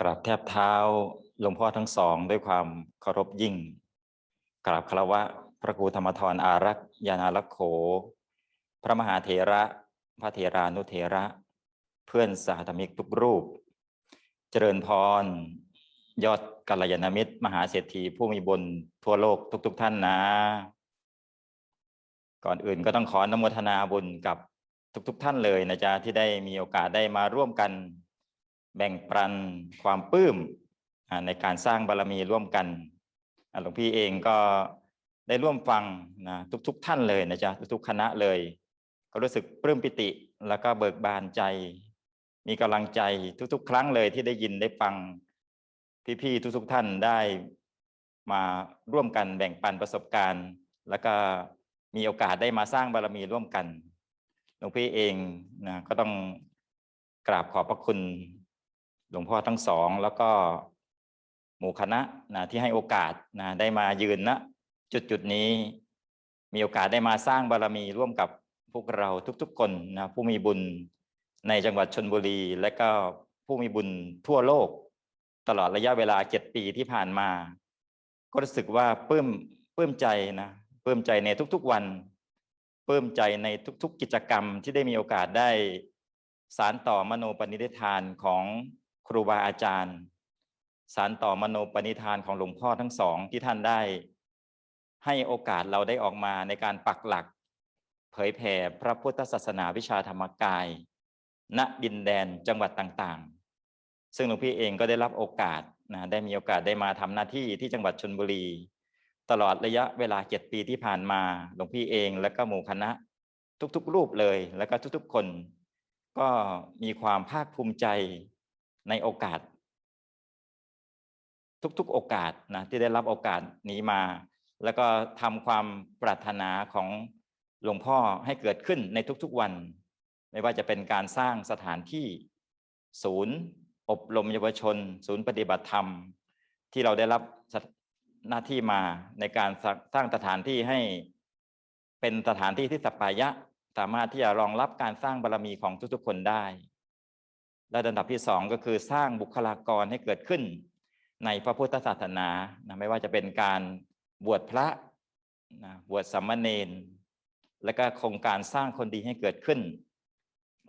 กราบแทบเท้าหลวงพ่อทั้งสอง ด้วยความเคารพยิ่ง กราบคารวะพระครูธรรมทรอารักษ์ยานาลักโข พระมหาเถระ พระเถรานุเถระ เพื่อนสาธมิกทุกรูป เจริญพร ยอดกัลยาณมิตร มหาเศรษฐีผู้มีบุญทั่วโลกทุก ๆ ท่านนะ ก่อนอื่นก็ต้องขออนโมทนาบุญกับทุก ๆ ท่านเลยนะจ๊ะที่ได้มีโอกาสได้มาร่วมกัน แบ่งปันความปลื้มในการสร้างบารมีร่วมกันหลวงพี่เองก็ได้ร่วมฟังนะทุกๆ ท่านเลยนะจ๊ะทุกๆคณะเลย ก็รู้สึกปลื้มปิติแล้วก็เบิกบานใจ มีกำลังใจทุกๆ ครั้งเลยที่ได้ยินได้ฟังพี่ๆทุกๆท่านได้มาร่วมกันแบ่งปันประสบการณ์ แล้วก็มีโอกาสได้มาสร้างบารมีร่วมกันหลวงพี่เองนะก็ต้องกราบขอบพระคุณ หลวงพ่อทั้งสอง แล้วก็หมู่คณะนะที่ให้โอกาสนะได้มายืนณจุดจุดนี้ มีโอกาสได้มาสร้างบารมีร่วมกับพวกเราทุกๆคนนะผู้มีบุญในจังหวัดชนบุรี และก็ผู้มีบุญทั่วโลก ตลอดระยะเวลาเจ็ดปีที่ผ่านมา ก็รู้สึกว่าปลื้มปลื้มใจนะปลื้มใจในทุกๆวันปลื้มใจในทุกๆกิจกรรมที่ได้มีโอกาสได้สารต่อมโนปณิธานของ ครูบาอาจารย์ สารต่อมโนปณิธานของหลวงพ่อทั้งสองที่ท่านได้ ให้โอกาสเราได้ออกมาในการปักหลัก เผยแผ่พระพุทธศาสนาวิชาธรรมกาย ณดินแดนจังหวัดต่างๆ ซึ่งหลวงพี่เองก็ได้รับโอกาสนะได้มีโอกาสได้มาทำหน้าที่ที่จังหวัดชนบุรี ตลอดระยะเวลาเจ็ดปีที่ผ่านมาหลวงพี่เองและก็หมู่คณะ ทุกๆ รูปเลย แล้วก็ทุกๆคน ก็มีความภาคภูมิใจ ในโอกาส ทุกๆโอกาสนะที่ได้รับโอกาสนี้มา แล้วก็ทำความปรารถนาของหลวงพ่อให้เกิดขึ้นในทุกๆวัน ไม่ว่าจะเป็นการสร้างสถานที่ศูนย์ อบรมเยาวชน ศูนย์ปฏิบัติธรรม ที่เราได้รับหน้าที่มาในการสร้างสถานที่ให้เป็นสถานที่ที่สัปปายะ สามารถที่จะรองรับการสร้างบารรมีของทุกๆคนได้ และระดับที่สองก็คือสร้างบุคลากรให้เกิดขึ้น ในพระพุทธศาสนานะไม่ว่าจะเป็นการบวชพระนะบวชสามเณรและก็โครงการสร้างคนดีให้เกิดขึ้น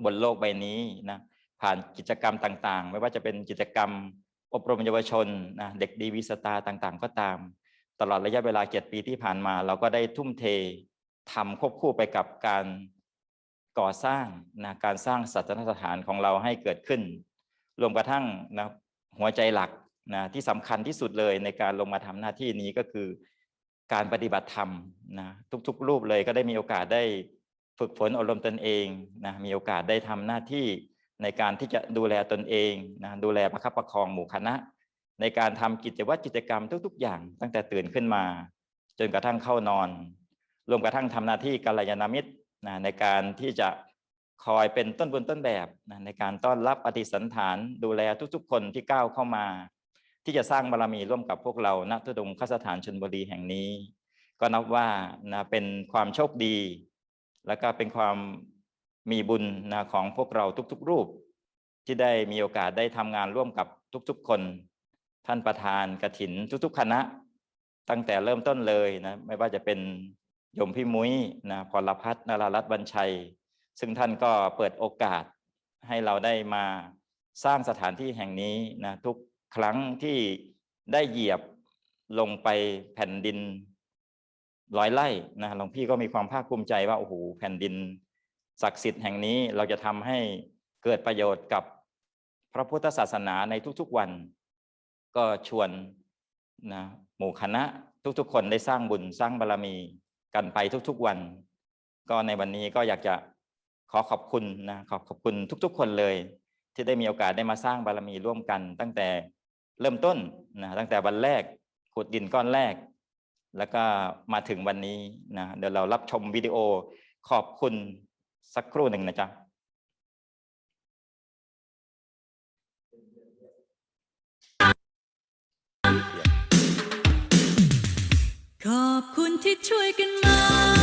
บนโลกใบนี้นะผ่านกิจกรรมต่างๆ ไม่ว่าจะเป็นกิจกรรมอบรมเยาวชนนะเด็กดีวีสตาต่างๆ ก็ตาม ตลอดระยะเวลาเจ็ดปีที่ผ่านมา เราก็ได้ทุ่มเททำควบคู่ไปกับการ ก่อสร้างนะการสร้างศาสนสถานของเราให้เกิดขึ้น รวมกระทั่งนะหัวใจหลักนะที่สำคัญที่สุดเลยในการลงมาทำหน้าที่นี้ก็คือ การปฏิบัติธรรมนะทุกๆ รูปเลยก็ได้มีโอกาสได้ฝึกฝนอบรมตนเองนะมีโอกาสได้ทำหน้าที่ในการที่จะดูแลตนเองนะดูแลประคับประคองหมู่คณะ ในการทำกิจวัตรกิจกรรมทุก ๆ อย่าง ตั้งแต่ตื่นขึ้นมา จนกระทั่งเข้านอน รวมกระทั่งทำหน้าที่กัลยาณมิตร นะในการที่จะคอยเป็นต้นบุญต้นแบบนะในการต้อนรับปฏิสันฐานดูแลทุกๆ คนที่ก้าวเข้ามา ที่จะสร้างบารมีร่วมกับพวกเราณทุดงคสถานชนบุรีแห่งนี้ ก็นับว่านะเป็นความโชคดี และก็เป็นความมีบุญนะของพวกเราทุกๆ รูป ที่ได้มีโอกาสได้ทำงานร่วมกับทุกๆ คน ท่านประธานกระถินทุกๆ คณะ ตั้งแต่เริ่มต้นเลยนะไม่ว่าจะเป็น โยมพี่มุ้ยนะพรพัฒนารารัตน์บัญชัย ซึ่งท่านก็เปิดโอกาสให้เราได้มาสร้างสถานที่แห่งนี้นะทุกครั้งที่ได้เหยียบลงไปแผ่นดินร้อยไร่นะหลวงพี่ก็มีความภาคภูมิใจว่าโอ้โหแผ่นดิน ศักดิ์สิทธิ์แห่งนี้เราจะทำให้เกิดประโยชน์กับพระพุทธศาสนาในทุกๆวัน ก็ชวนนะหมู่คณะทุกๆ คนได้สร้างบุญสร้างบารรมี กันไปทุกๆวัน ก็ในวันนี้ก็อยากจะขอขอบคุณนะขอบขอบคุณทุก ๆ คนเลย ที่ได้มีโอกาสได้มาสร้างบารรมีร่วมกัน ตั้งแต่เริ่มต้นนะตั้งแต่วันแรกขุดดินก้อนแรก แล้วก็มาถึงวันนี้นะเดี๋ยวเรารับชมวิดีโอขอบคุณสักครู่หนึ่งนะจ๊ะ ขอบคุณที่ช่วยกันมา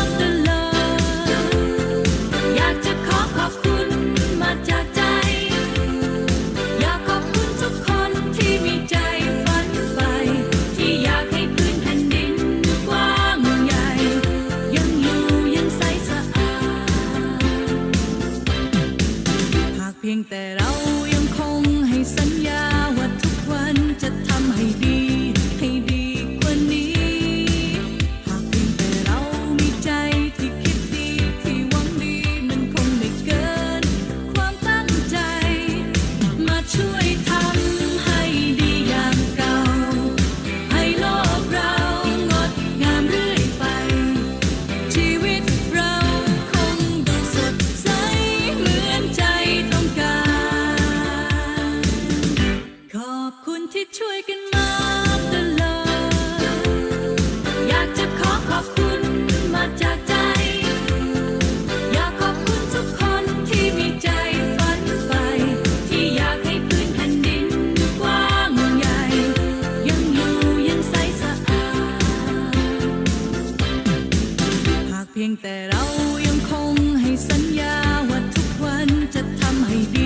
เรายังคงให้สัญญาว่าทุกวันจะทำให้ดี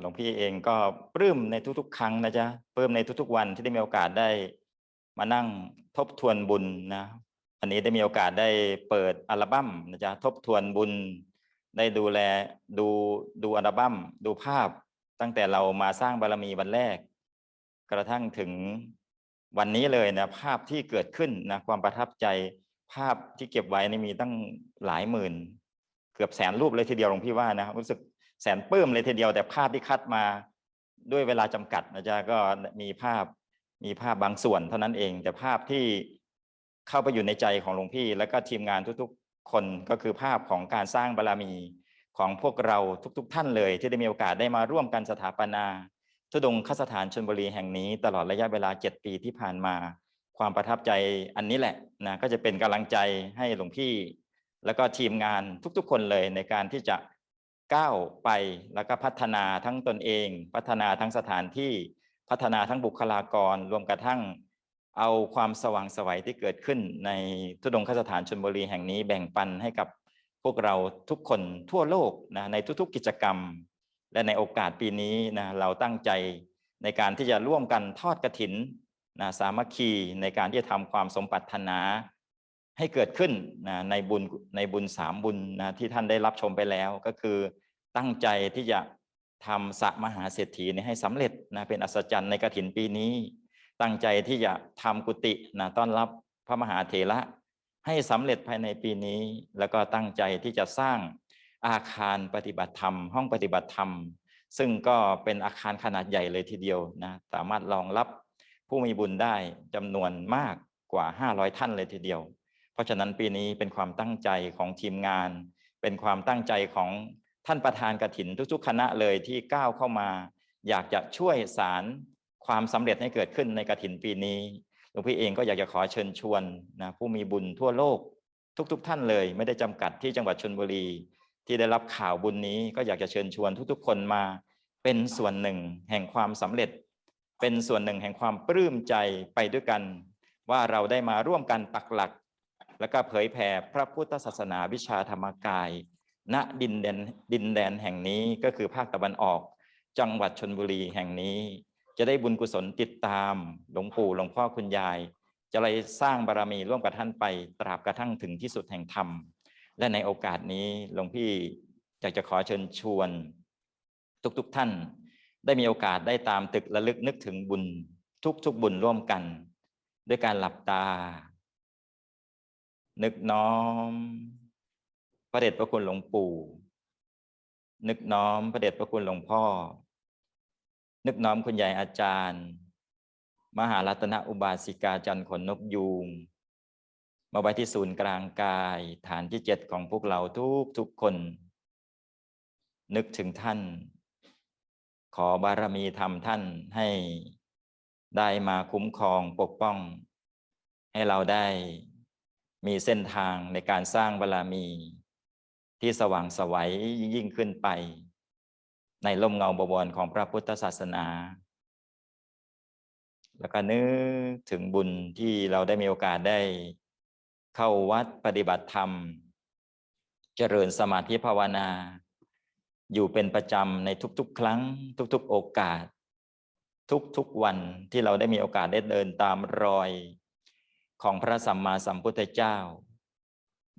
หลวงพี่เองก็ปลื้มในทุกๆ ครั้งนะจ๊ะปลื้มในทุกๆ วันที่ได้มีโอกาสได้มานั่งทบทวนบุญนะอันนี้ได้มีโอกาสได้เปิดอัลบั้มนะจ๊ะทบทวนบุญ ได้ดูแลดูดูอัลบั้ม ดูภาพตั้งแต่เรามาสร้างบารมีวันแรก กระทั่งถึงวันนี้เลยนะภาพที่เกิดขึ้นนะความประทับใจภาพที่เก็บไว้นี่มีตั้งหลายหมื่น เกือบแสนรูปเลยทีเดียวหลวงพี่ว่านะครับรู้สึก แสนปื้มเลยทีเดียวแต่ภาพที่คัดมาด้วยเวลาจำกัดนะจ๊ะก็มีภาพมีภาพบางส่วนเท่านั้นเอง แต่ภาพที่เข้าไปอยู่ในใจของหลวงพี่ แล้วก็ทีมงานทุกๆ คนก็คือภาพของการสร้างบารมีของพวกเราทุก ๆ ท่านเลย ที่ได้มีโอกาสได้มาร่วมกันสถาปนาทุดงคสถานชนบุรีแห่งนี้ ตลอดระยะเวลา 7 ปีที่ผ่านมา ความประทับใจอันนี้แหละนะก็จะเป็นกำลังใจให้หลวงพี่ แล้วก็ทีมงานทุกๆ คนเลยในการที่จะ ก้าวไปแล้วก็พัฒนาทั้งตนเอง พัฒนาทั้งสถานที่พัฒนาทั้งบุคลากร รวมกระทั่งเอาความสว่างสวัยที่เกิดขึ้นในทุดงคสถานชนบุรีแห่งนี้แบ่งปันให้กับพวกเราทุกคนทั่วโลกนะในทุกๆกิจกรรม และในโอกาสปีนี้นะเราตั้งใจในการที่จะร่วมกันทอดกระถินนะสามัคคีในการที่จะทำความสมปรารถนา ให้เกิดขึ้นนะในบุญในบุญสามบุญนะที่ท่านได้รับชมไปแล้ว ก็คือตั้งใจที่จะทำสระมหาเศรษฐีนี้ให้สำเร็จนะเป็นอัศจรรย์ในกฐินปีนี้ ตั้งใจที่จะทำกุฏินะต้อนรับพระมหาเถระ ให้สำเร็จภายในปีนี้ แล้วก็ตั้งใจที่จะสร้างอาคารปฏิบัติธรรม ห้องปฏิบัติธรรม ซึ่งก็เป็นอาคารขนาดใหญ่เลยทีเดียวนะสามารถรองรับผู้มีบุญได้จำนวนมากกว่า 500 ท่านเลยทีเดียว เพราะฉะนั้นปีนี้เป็นความตั้งใจของทีมงาน เป็นความตั้งใจของท่านประธานกฐินทุกๆ คณะเลยที่ก้าวเข้ามา อยากจะช่วยสารความสำเร็จให้เกิดขึ้นในกฐินปีนี้หลวงพี่เองก็อยากจะขอเชิญชวนนะผู้มีบุญทั่วโลกทุก ๆท่านเลย ไม่ได้จำกัดที่จังหวัดชนบุรี ที่ได้รับข่าวบุญนี้ก็อยากจะเชิญชวนทุกๆ คนมา เป็นส่วนหนึ่งแห่งความสำเร็จ เป็นส่วนหนึ่งแห่งความปลื้มใจไปด้วยกัน ว่าเราได้มาร่วมกันปักหลัก แล้วก็เผยแผ่พระพุทธศาสนาวิชาธรรมกาย ณดินแดนดินแดนแห่งนี้ก็คือภาคตะวันออก จังหวัดชนบุรีแห่งนี้ จะได้บุญกุศลติดตามหลวงปู่หลวงพ่อคุณยาย จะเลยสร้างบารมีร่วมกับท่านไปตราบกระทั่งถึงที่สุดแห่งธรรม และในโอกาสนี้หลวงพี่อยากจะขอเชิญชวน ทุกๆท่าน ได้มีโอกาสได้ตามตึกระลึกนึกถึงบุญทุกทุกบุญร่วมกัน ด้วยการหลับตา นึกน้อม พระเดชพระคุณหลวงปู่ นึกน้อมพระเดชพระคุณหลวงพ่อ นึกน้อมคุณยายอาจารย์ มหารัตนอุบาสิกาจันทร์ขนนกยูงมาไว้ที่ศูนย์กลางกาย ฐานที่เจ็ดของพวกเราทุกทุกคน นึกถึงท่าน ขอบารมีธรรมท่านให้ได้มาคุ้มครองปกป้อง ให้เราได้ มีเส้นทางในการสร้างบารมี ที่สว่างสวัยยิ่งขึ้นไป ในร่มเงาบวรของพระพุทธศาสนา แล้วก็นึกถึงบุญที่เราได้มีโอกาสได้ เข้าวัดปฏิบัติธรรม เจริญสมาธิภาวนา อยู่เป็นประจำในทุกๆ ครั้ง ทุก ๆ โอกาส ทุกๆวันที่เราได้มีโอกาสได้เดินตามรอย ของพระสัมมาสัมพุทธเจ้า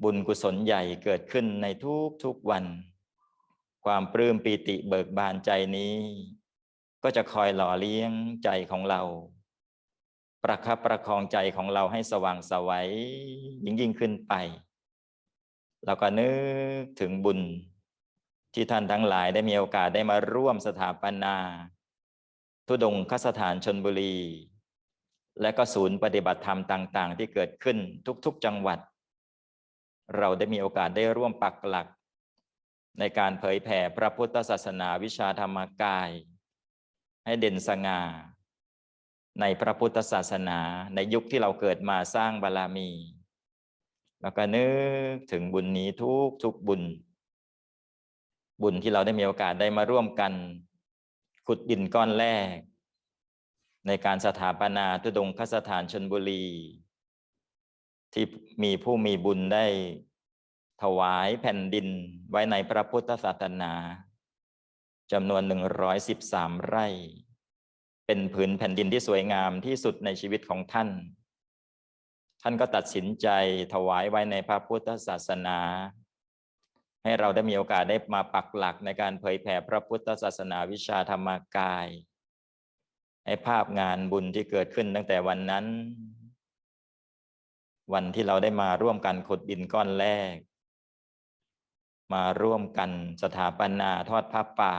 บุญกุศลใหญ่เกิดขึ้นในทุกๆวัน ความปลื้มปีติเบิกบานใจนี้ ก็จะคอยหล่อเลี้ยงใจของเรา ประคับประคองใจของเราให้สว่างสวัยยิ่งยิ่งขึ้นไปเราก็นึกถึงบุญที่ท่านทั้งหลายได้มีโอกาสได้มาร่วมสถาปนา ทุดงคสถานชนบุรี และก็ศูนย์ปฏิบัติธรรมต่าง ๆ ที่เกิดขึ้นทุก ๆ จังหวัด เราได้มีโอกาสได้ร่วมปักหลัก ในการเผยแผ่พระพุทธศาสนาวิชาธรรมกาย ให้เด่นสง่า ในพระพุทธศาสนาในยุคที่เราเกิดมาสร้างบารมี แล้วก็นึกถึงบุญนี้ทุกทุกบุญ บุญที่เราได้มีโอกาสได้มาร่วมกัน ขุดดินก้อนแรก ในการสถาปนาทุดงคสถานชนบุรี ที่มีผู้มีบุญได้ถวายแผ่นดินไว้ในพระพุทธศาสนาจำนวน 113 ไร่ เป็นผืนแผ่นดินที่สวยงามที่สุดในชีวิตของท่าน ท่านก็ตัดสินใจถวายไว้ในพระพุทธศาสนา ให้เราได้มีโอกาสได้มาปักหลักในการเผยแผ่พระพุทธศาสนาวิชาธรรมกาย ให้ภาพงานบุญที่เกิดขึ้นตั้งแต่วันนั้น วันที่เราได้มาร่วมกันขุดดินก้อนแรก มาร่วมกันสถาปนาทอดพระป่า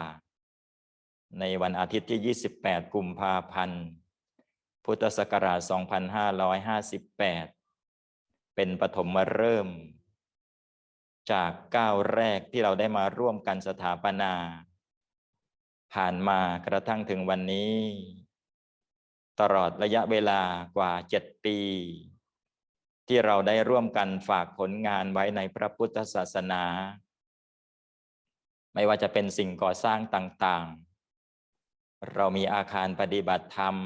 ในวันอาทิตย์ที่ 28 กุมภาพันธ์ พุทธศักราช 2558 เป็นปฐมฤกษ์จากก้าวแรกที่เราได้มาร่วมกันสถาปนา ผ่านมากระทั่งถึงวันนี้ ตลอดระยะเวลากว่า 7 ปี ที่เราได้ร่วมกันฝากผลงานไว้ในพระพุทธศาสนา ไม่ว่าจะเป็นสิ่งก่อสร้างต่างๆ เรามีอาคารปฏิบัติธรรม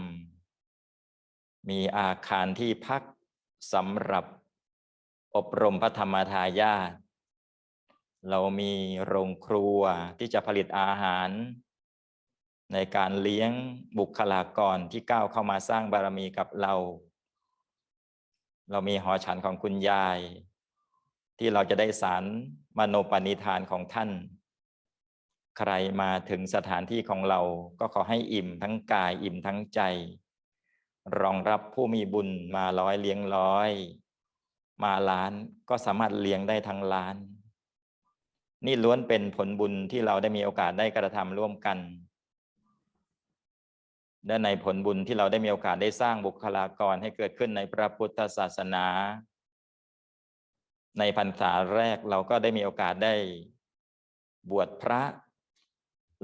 มีอาคารที่พักสำหรับอบรมพระธรรมทายาทเรามีโรงครัวที่จะผลิตอาหาร ในการเลี้ยงบุคลากรที่ก้าวเข้ามาสร้างบารมีกับเรา เรามีหอฉันของคุณยาย ที่เราจะได้สารมโนปณิธานของท่าน ใครมาถึงสถานที่ของเราก็ขอให้อิ่มทั้งกายอิ่มทั้งใจ รองรับผู้มีบุญมาร้อยเลี้ยงร้อย มาล้านก็สามารถเลี้ยงได้ทั้งล้าน นี่ล้วนเป็นผลบุญที่เราได้มีโอกาสได้กระทำร่วมกัน และในผลบุญที่เราได้มีโอกาสได้สร้างบุคลากรให้เกิดขึ้นในพระพุทธศาสนา ในพรรษาแรกเราก็ได้มีโอกาสได้บวชพระ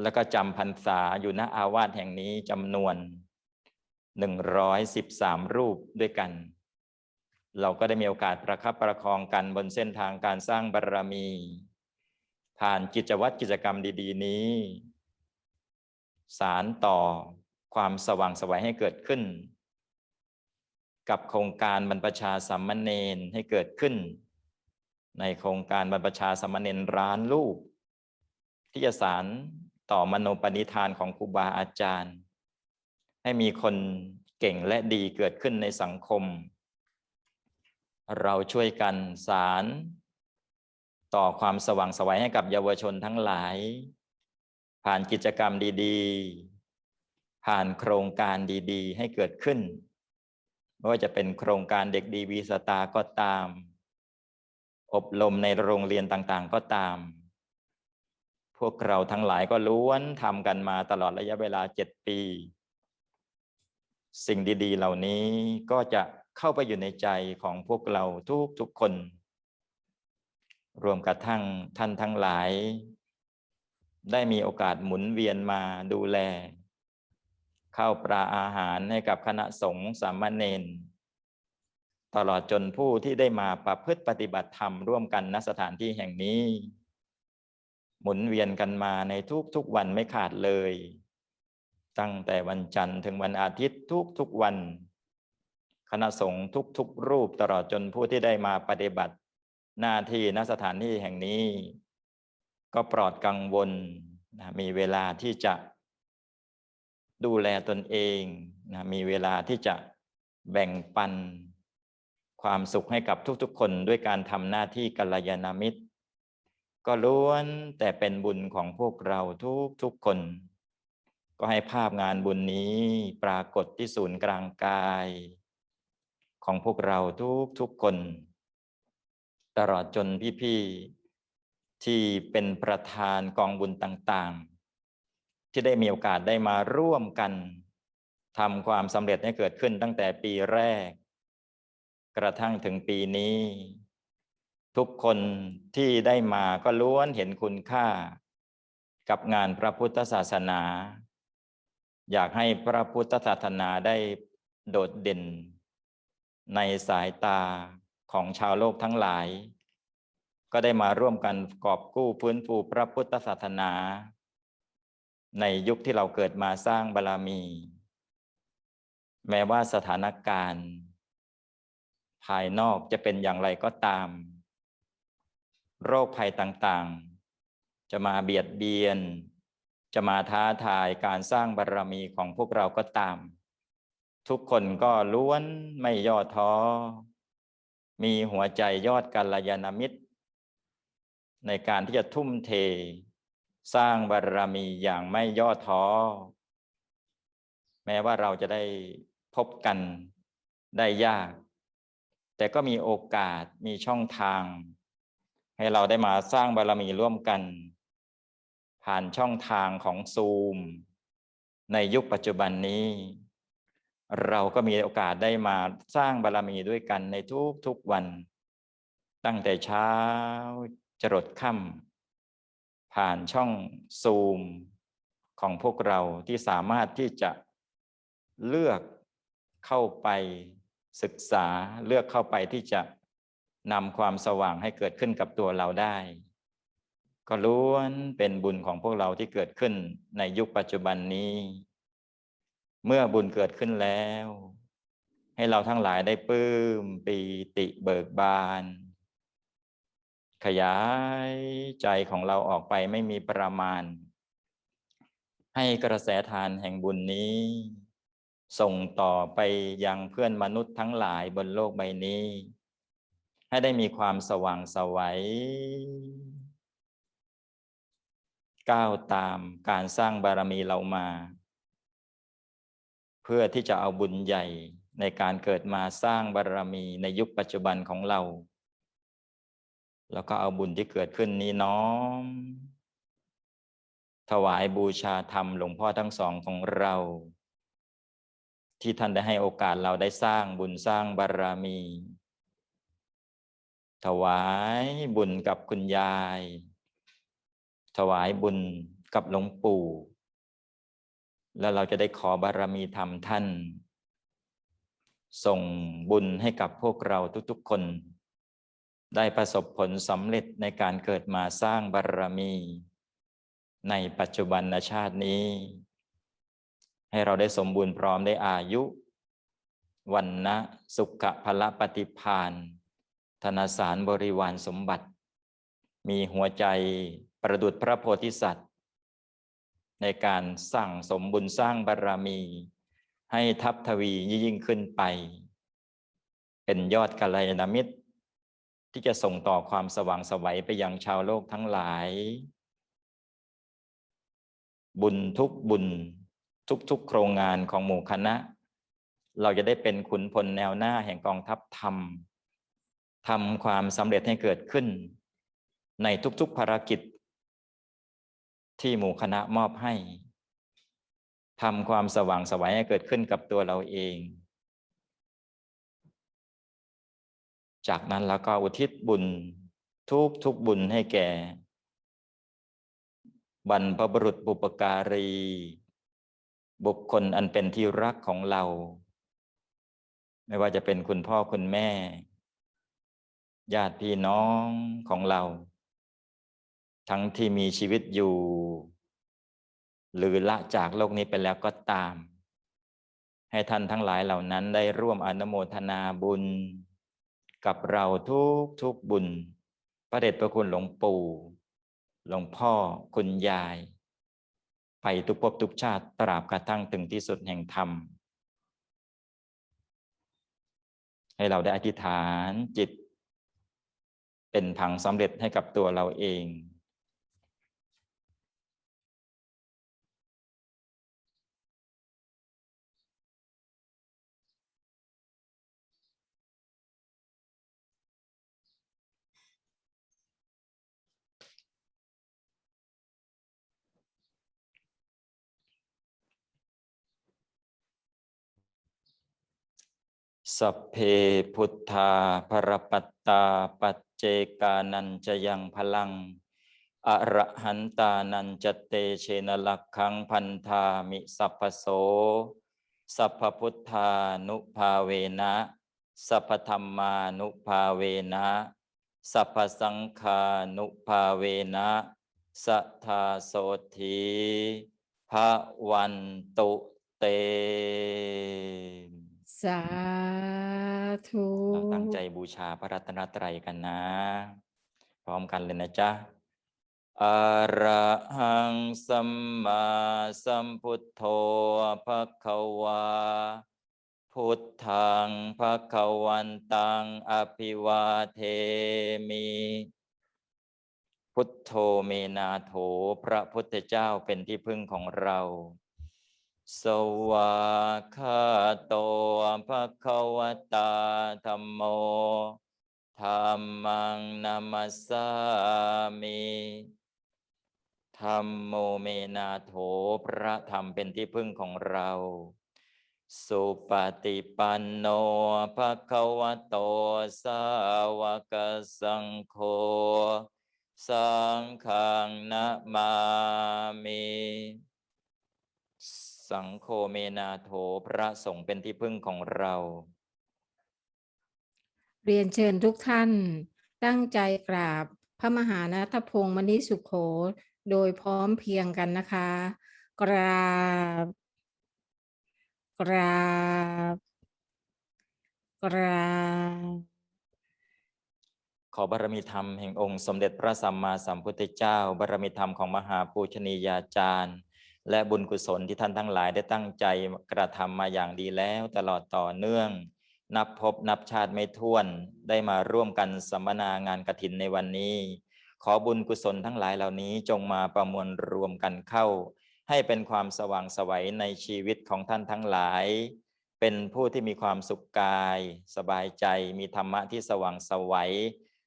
แล้วก็จำพรรษาอยู่ณอาวาสแห่งนี้จำนวน113รูปด้วยกัน เราก็ได้มีโอกาสประคับประคองกันบนเส้นทางการสร้างบารรมี ผ่านกิจวัตรกิจกรรมดี ๆ นี้ สารต่อ ความสว่างสวัยให้เกิดขึ้น กับโครงการบรรพชาสัมมเนนให้เกิดขึ้น ในโครงการบรรพชาสัมมเนนร้านลูกที่จะสารต่อมโนปณิธานของครูบาอาจารย์ ให้มีคนเก่งและดีเกิดขึ้นในสังคม เราช่วยกันสารต่อความสว่างสวัยให้กับเยาวชนทั้งหลาย ผ่านกิจกรรมดี ๆ ผ่านโครงการดีๆ ให้เกิดขึ้น ไม่ว่าจะเป็นโครงการเด็กดีวีสตาร์ก็ตาม อบรมในโรงเรียนต่างๆก็ตาม พวกเราทั้งหลายก็ล้วนทำกันมาตลอดระยะเวลาเจ็ดปี สิ่งดีๆ เหล่านี้ก็จะเข้าไปอยู่ในใจของพวกเราทุกๆคน รวมกระทั่งท่านทั้งหลาย ได้มีโอกาสหมุนเวียนมาดูแล ข้าวปลาอาหารให้กับคณะสงฆ์สามเณรตลอดจนผู้ที่ได้มาประพฤติปฏิบัติธรรมร่วมกันณสถานที่แห่งนี้ หมุนเวียนกันมาในทุกๆวันไม่ขาดเลย ตั้งแต่วันจันทร์ถึงวันอาทิตย์ทุกๆวัน คณะสงฆ์ทุกๆรูปตลอดจนผู้ที่ได้มาปฏิบัติ หน้าที่ณสถานที่แห่งนี้ ก็ปลอดกังวลมีเวลาที่จะ ดูแลตนเองนะมีเวลาที่จะแบ่งปันความสุขให้กับทุกๆ คนด้วยการทำหน้าที่กัลยาณมิตร ก็ล้วนแต่เป็นบุญของพวกเราทุกๆคน ก็ให้ภาพงานบุญนี้ปรากฏที่ศูนย์กลางกาย ของพวกเราทุกๆคน ตลอดจนพี่ๆที่เป็นประธานกองบุญต่างๆ ที่ได้มีโอกาสได้มาร่วมกันทำความสำเร็จให้เกิดขึ้นตั้งแต่ปีแรก กระทั่งถึงปีนี้ ทุกคนที่ได้มาก็ล้วนเห็นคุณค่า กับงานพระพุทธศาสนา อยากให้พระพุทธศาสนาได้โดดเด่น ในสายตาของชาวโลกทั้งหลาย ก็ได้มาร่วมกันกอบกู้ฟื้นฟูพระพุทธศาสนา ในยุคที่เราเกิดมาสร้างบารรมี แม้ว่าสถานการณ์ ภายนอกจะเป็นอย่างไรก็ตาม โรคภัยต่างๆ จะมาเบียดเบียน จะมาท้าทายการสร้างบารรมีของพวกเราก็ตาม ทุกคนก็ล้วนไม่ย่อท้อ มีหัวใจยอดกัลยาณมิตร ในการที่จะทุ่มเท สร้างบารรมีอย่างไม่ย่อท้อ แม้ว่าเราจะได้พบกันได้ยาก แต่ก็มีโอกาสมีช่องทาง ให้เราได้มาสร้างบารรมีร่วมกัน ผ่านช่องทางของซูม ในยุคปัจจุบันนี้ เราก็มีโอกาสได้มาสร้างบารรมีด้วยกันในทุกๆวัน ตั้งแต่เช้าจรดค่ำ ผ่านช่องซูมของพวกเราที่สามารถที่จะเลือกเข้าไปศึกษาเลือกเข้าไปที่จะนำความสว่างให้เกิดขึ้นกับตัวเราได้ ก็ล้วนเป็นบุญของพวกเราที่เกิดขึ้นในยุคปัจจุบันนี้ เมื่อบุญเกิดขึ้นแล้ว ให้เราทั้งหลายได้ปลื้มปีติเบิกบาน ขยายใจของเราออกไปไม่มีประมาณ ให้กระแสทานแห่งบุญนี้ ส่งต่อไปยังเพื่อนมนุษย์ทั้งหลายบนโลกใบนี้ ให้ได้มีความสว่างสวัยก้าวตามการสร้างบารมีเรามา เพื่อที่จะเอาบุญใหญ่ในการเกิดมาสร้างบารมีในยุคปัจจุบันของเรา แล้วก็เอาบุญที่เกิดขึ้นนี้น้อม ถวายบูชาธรรมหลวงพ่อทั้งสองของเรา ที่ท่านได้ให้โอกาสเราได้สร้างบุญสร้างบารมี ถวายบุญกับคุณยาย ถวายบุญกับหลวงปู่ แล้วเราจะได้ขอบารมีธรรมท่าน ส่งบุญให้กับพวกเราทุกๆคน ได้ประสบผลสำเร็จในการเกิดมาสร้างบารมี ในปัจจุบันชาตินี้ ให้เราได้สมบูรณ์พร้อมได้อายุ วันนะสุขภละปฏิพานธนสารบริวารสมบัติ มีหัวใจประดุจพระโพธิสัตว์ ในการสั่งสมบุญสร้างบารมี ให้ทัพทวียิ่งขึ้นไป เป็นยอดกัลยาณมิตร ที่จะส่งต่อความสว่างสวัยไปยังชาวโลกทั้งหลาย บุญทุกบุญทุกๆโครงงานของหมู่คณะ เราจะได้เป็นขุนพลแนวหน้าแห่งกองทัพธรรมทำความสำเร็จให้เกิดขึ้น ในทุกๆภารกิจ ที่หมู่คณะมอบให้ทำความสว่างสวัยให้เกิดขึ้นกับตัวเราเอง จากนั้นแล้วก็อุทิศบุญทุกทุกบุญให้แก่ บรรพบุรุษบุปการี บุคคลอันเป็นที่รักของเรา ไม่ว่าจะเป็นคุณพ่อคุณแม่ ญาติพี่น้องของเรา ทั้งที่มีชีวิตอยู่ หรือละจากโลกนี้ไปแล้วก็ตาม ให้ท่านทั้งหลายเหล่านั้นได้ร่วมอนุโมทนาบุญ กับเราทุกทุกบุญ พระเดชพระคุณหลวงปู่ หลวงพ่อคุณยาย ไปทุกภพทุกชาติตราบกระทั่งถึงที่สุดแห่งธรรม ให้เราได้อธิษฐานจิต เป็นผังสำเร็จให้กับตัวเราเอง สัพเพพุทธาภรปัตตาปัจเจกานันจะยังพลัง อระหันตานันจเตเชนลักขังพันธามิสัพพโส สัพพพุทธานุภาเวนะ สัพพธรรมานุภาเวนะ สัพพสังฆานุภาเวนะสัทธาโสธีพระวันตุเต สาธุเราตั้งใจบูชาพระรัตนตรัยกันนะ พร้อมกันเลยนะจ๊ะอะระหังสัมมาสัมพุทโธภะคะวา พุทธังภะคะวันตังอภิวาเทมิ พุทโธเมนาโถพระพุทธเจ้าเป็นที่พึ่งของเรา สวากขาโตภะคะวตาธัมโมธัมมังนามัสสามิธัมโมเมนาโถพระธรรมเป็นที่พึ่งของเรา สุปฏิปันโนภะคะวะโตสาวกสังโฆสังฆังนะมามิ สังโฆเมนาโถพระสงฆ์เป็นที่พึ่งของเรา เรียนเชิญทุกท่าน ตั้งใจกราบพระมหานัทพงศ์มณิสุโข โดยพร้อมเพรียงกันนะคะ กราบ กราบ กราบ ขอบารมีธรรมแห่งองค์สมเด็จพระสัมมาสัมพุทธเจ้า บารมีธรรมของมหาปูชนียาจารย์ และบุญกุศลที่ท่านทั้งหลายได้ตั้งใจกระทำมาอย่างดีแล้วตลอดต่อเนื่อง นับพบนับชาติไม่ถ้วนได้มาร่วมกันสัมมนางานกฐินในวันนี้ ขอบุญกุศลทั้งหลายเหล่านี้จงมาประมวลรวมกันเข้า ให้เป็นความสว่างสวัยในชีวิตของท่านทั้งหลาย เป็นผู้ที่มีความสุขกาย สบายใจมีธรรมะที่สว่างสวัย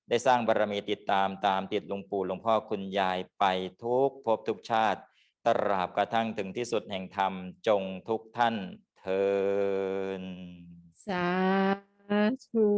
ได้สร้างบารมีติดตามตามติดหลวงปู่หลวงพ่อคุณยายไปทุกภพทุกชาติ ตราบกระทั่งถึงที่สุดแห่งธรรมจงทุกท่านเทิน สาธุ